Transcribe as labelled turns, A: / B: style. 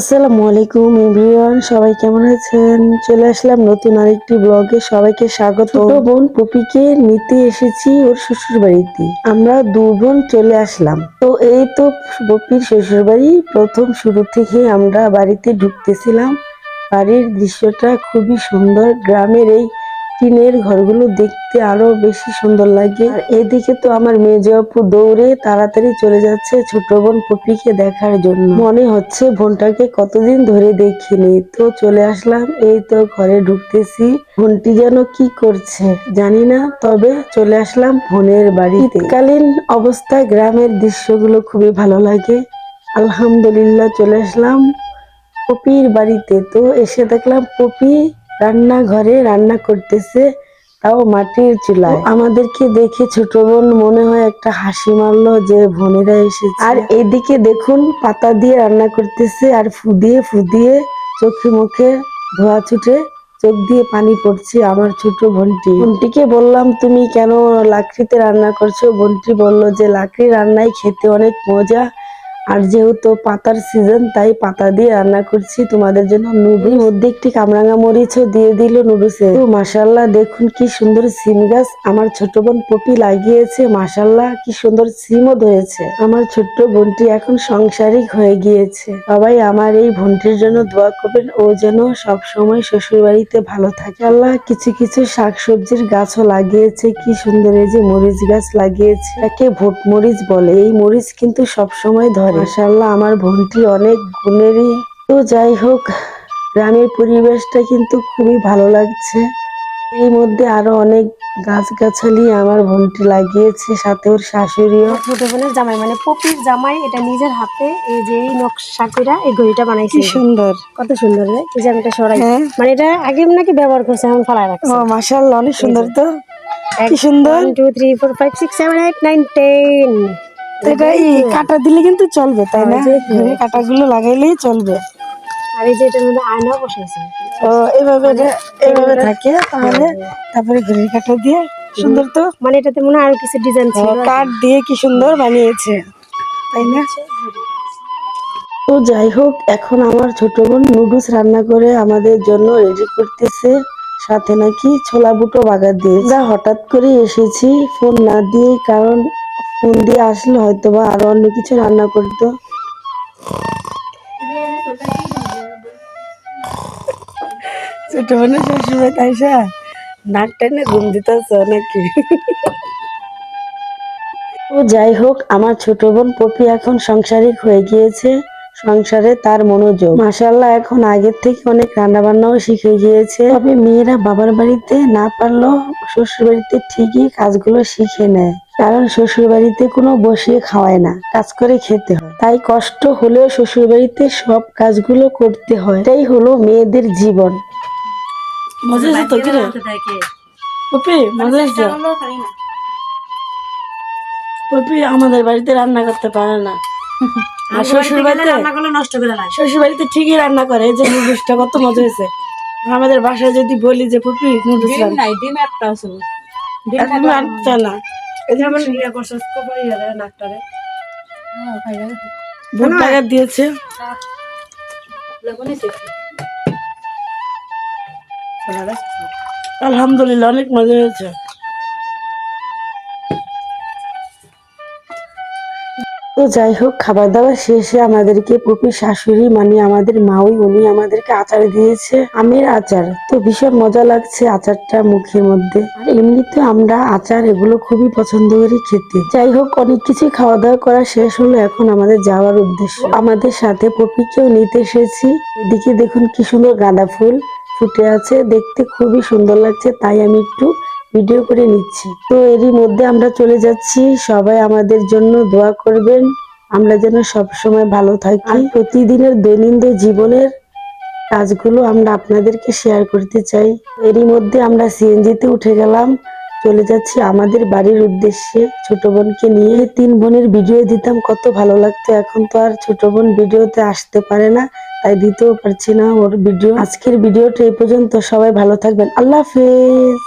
A: আসসালামু আলাইকুম এভরিওয়ান, সবাই কেমন আছেন? চলে আসলাম নতুন আরেকটি ব্লগে, সবাইকে স্বাগত। বোন পপিকে নিতে এসেছি ওর শ্বশুর বাড়িতে আমরা দু বোন চলে আসলাম। তো এই তো পপির শ্বশুর বাড়ি প্রথম শুরু থেকে আমরা বাড়িতে ঢুকতেছিলাম। বাড়ির দৃশ্যটা খুবই সুন্দর। গ্রামের এই টিনের ঘরগুলো দেখতে আরও বেশি সুন্দর লাগে। আর এদিকে তো আমার মেজ আপু দৌড়ে তাড়াতাড়ি চলে যাচ্ছে ছোট বোন পপিকে দেখার জন্য। মনে হচ্ছে বোনটাকে কতদিন ধরে দেখিনি। তো চলে আসলাম, এই তো ঘরে ঢুকতেছি। বোনটি যেন কি করছে জানি না, তবে চলে আসলাম বোনের বাড়িতে। কালীন অবস্থায় গ্রামের দৃশ্যগুলো খুবই ভালো লাগে। আলহামদুলিল্লাহ চলে আসলাম পপির বাড়িতে। তো এসে দেখলাম পপি রান্নাঘরে রান্না করতেছে তাও মাটির চুলায়। আমাদেরকে দেখে ছোট বোন মনে হয় একটা হাসি মারলো যে বোনেরা এসেছে। আর এদিকে দেখুন পাতা দিয়ে রান্না করতেছে আর ফুদিয়ে ফুদিয়ে চোখে মুখে ধোয়া ছুটে চোখ দিয়ে পানি পড়ছে আমার ছোট বোনটি। বোনটিকে বললাম তুমি কেন লাকড়িতে রান্না করছ? বোনটি বলল যে লাকড়ি রান্নায় খেতে অনেক মজা আর যেহেতু পাতার সিজন তাই পাতা দিয়ে রান্না করছি। তোমাদের জন্য নুডুল মধ্যে একটি কামরাঙা মরিচও দিয়ে দিল নুডলসে তো মাসাল্লাহ দেখুন কি সুন্দর সিম গাছ। আমার ছোট বোন পপি লাগিয়েছে মাসাল্লাহ কি সুন্দর সিমও ধরেছে। আমার ছোট্ট বোনটি এখন সংসারিক হয়ে গিয়েছে। সবাই আমার এই বোনটির জন্য দোয়া করবেন। ও যেন সব সময় শ্বশুর বাড়িতে ভালো থাকে। আল্লাহ, কিছু কিছু শাকসবজির গাছও লাগিয়েছে। কি সুন্দর এই যে মরিচ গাছ লাগিয়েছে। একে ভোট মরিচ বলে। এই মরিচ কিন্তু সব সময় ধরে। মাশাল্লাহ আমার বোনটি অনেক গুণেরই। তো যাই হোক গ্রামের পরিবেশটা কিন্তু খুবই ভালো লাগছে। এর মধ্যে আরও অনেক গাছগাছালি আমার বোনটি লাগিয়েছে সাথে ওর শাশুড়িও।
B: ছোট বোনের জামাই মানে পপির জামাই এটা নিজের হাতে এই যে এই নকশা কইরা এই ঘড়িটা বানাইছে।
A: কি সুন্দর।
B: কত সুন্দর রে এই যে আমি এটা সরাই।
A: হ্যাঁ।
B: মানে এটা আগে নাকি ব্যবহার করছে এখন ফালাই রাখছে।
A: ও মাশাল্লাহ অনেক সুন্দর তো। কি সুন্দর।
B: One two three four five six seven eight nine ten
A: এটা কাটা দিলে কিন্তু চলবে তাই না?
B: হ্যাঁ,
A: কাটাগুলো লাগাইলেই চলবে।
B: আর এই যে এটার মধ্যে আয়নাও বসাইছে।
A: ও এইভাবে এইভাবে থাকে তাহলে তারপরে ঘড়ির কাটা দিয়ে সুন্দর তো?
B: মানে এটাতে মনে আরও কিছু ডিজাইন ছিল।
A: কাঠ দিয়ে কি সুন্দর বানিয়েছে তাই না? তো যাই হোক এখন আমার ছোট বোন নুডলস রান্না করে আমাদের জন্য রেডি করতেছে। সাথে নাকি ছোলা বুটো বাগার দিয়ে যা হঠাৎ করে এসেছি ফোন না দিয়ে কারণ ফোন দিয়ে আসলে হয়তো বা আরও অন্য কিছু রান্না করতো। ছোট বোনের শ্বশুর তাইসা নাক টেনে ঘুম দিতেছ নাকি? তো যাই হোক, আমার ছোট বোন পপি এখন সংসারিক হয়ে গিয়েছে। সংসারে তার মনোযোগ। মাসাল্লাহ এখন আগের থেকে অনেক রান্না বান্নাও শিখে গিয়েছে। তবে মেয়েরা বাবার বাড়িতে না পারলেও শ্বশুর বাড়িতে ঠিকই কাজগুলো শিখে নেয়। কারণ শ্বশুর বাড়িতে কোনো বসিয়ে খাওয়ায় না কাজ করে খেতে হয়। তাই কষ্ট হলেও শ্বশুর বাড়িতে সব কাজগুলো করতে হয়। এটাই হলো মেয়েদের জীবন। মজা তো কিরে? পপি মজা পপি আমাদের বাড়িতে রান্না করতে পারে না। আর শ্বশুর বাড়িতে
B: নষ্ট করে না
A: শ্বশুর বাড়িতে ঠিকই রান্না করে যে নুডলসটা কত মজা হয়েছে। আমাদের বাসায় যদি বলি যে পপি নুডলস
C: নাই ডিম একটা আছে।
A: এখন না। এই যে আমার
B: ইয়া করছস কপাল ইয়া রে নাকটারে
A: ভোট টাকা দিয়েছে। আলহামদুলিল্লাহ অনেক মজা হয়েছে। তো যাই হোক, খাবার দাবার শেষে আমাদেরকে পপি শাশুড়ি মানে আমাদের মাউই উনি আমাদেরকে আচার দিয়েছে, আমের আচার। তো ভীষণ মজা লাগছে আচারটা মুখের মধ্যে। আর এমনিতে আমরা আচার এগুলো খুবই পছন্দ করি খেতে। যাই হোক, অনেক কিছু খাওয়া দাওয়া করা শেষ হলো এখন আমাদের যাওয়ার উদ্দেশ্য। আমাদের সাথে পপিকেও নিতে এসেছি। এদিকে দেখুন কি সুন্দর গাঁদা ফুল ফুটে আছে। দেখতে খুবই সুন্দর লাগছে, তাই আমি একটু ভিডিও করে নিচ্ছি। তো এরই মধ্যে আমরা চলে যাচ্ছি। সবাই আমাদের জন্য দোয়া করবেন। আমরা যেন সব সময় ভালো থাকি। প্রতিদিনের দৈনন্দিন জীবনের কাজগুলো আমরা আপনাদেরকে শেয়ার করতে চাই। এরই মধ্যে আমরা সিএনজিতে উঠে গেলাম। চলে যাচ্ছি আমাদের বাড়ির উদ্দেশ্যে ছোট বোনকে নিয়ে। তিন বোনের ভিডিও দিতাম, কত ভালো লাগতো। এখন তো আর ছোট বোন ভিডিওতে আসতে পারে না, তাই দিতেও পারছি না ওর ভিডিও। আজকের ভিডিওটা এই পর্যন্ত। সবাই ভালো থাকবেন। আল্লাহ হাফেজ।